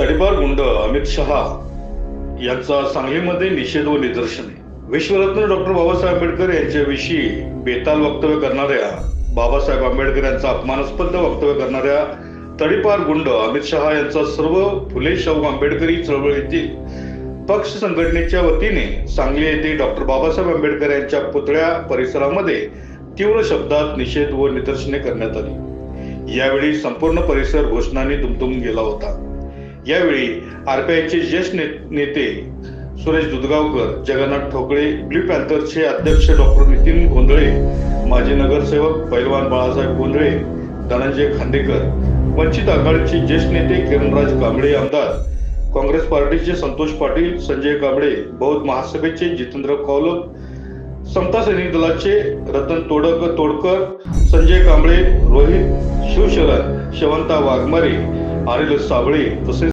तडीबार गुंड अमित शहा यांचा सांगलीमध्ये निषेध व निदर्शने. विश्वरत्न डॉक्टर बाबासाहेब आंबेडकर यांच्याविषयी बेताल वक्तव्य करणाऱ्या बाबासाहेब आंबेडकर यांचा अपमानास्पद वक्तव्य करणाऱ्या तडीपार गुंड अमित शहा यांचा सर्व फुले शाहू आंबेडकरी चळवळीतील पक्ष संघटनेच्या वतीने सांगली येथे डॉक्टर बाबासाहेब आंबेडकर यांच्या पुतळ्या परिसरामध्ये तीव्र शब्दात निषेध व निदर्शने करण्यात आली. यावेळी संपूर्ण परिसर घोषणाने दुमदुम गेला होता. यावेळी आरपीआयचे ज्येष्ठ ने- नेते सुरेश दुधगावकर जगन्नाथ ठोकळे ब्ल्यू पॅन्थरचे अध्यक्ष डॉक्टर नितीन गोंधळे माजी नगरसेवक पैलवान बाळासाहेब गोंधळे धनंजय खांडेकर वंचित आघाडीचे ज्येष्ठ नेते किरणराज कांबळे आमदार काँग्रेस पार्टीचे संतोष पाटील संजय कांबळे बौद्ध महासभेचे जितेंद्र कौलक समता सैनिक दलाचे रतन तोडक तोडकर संजय कांबळे रोहित शिवशरण शवंता वाघमारे अनिल साबळे तसेच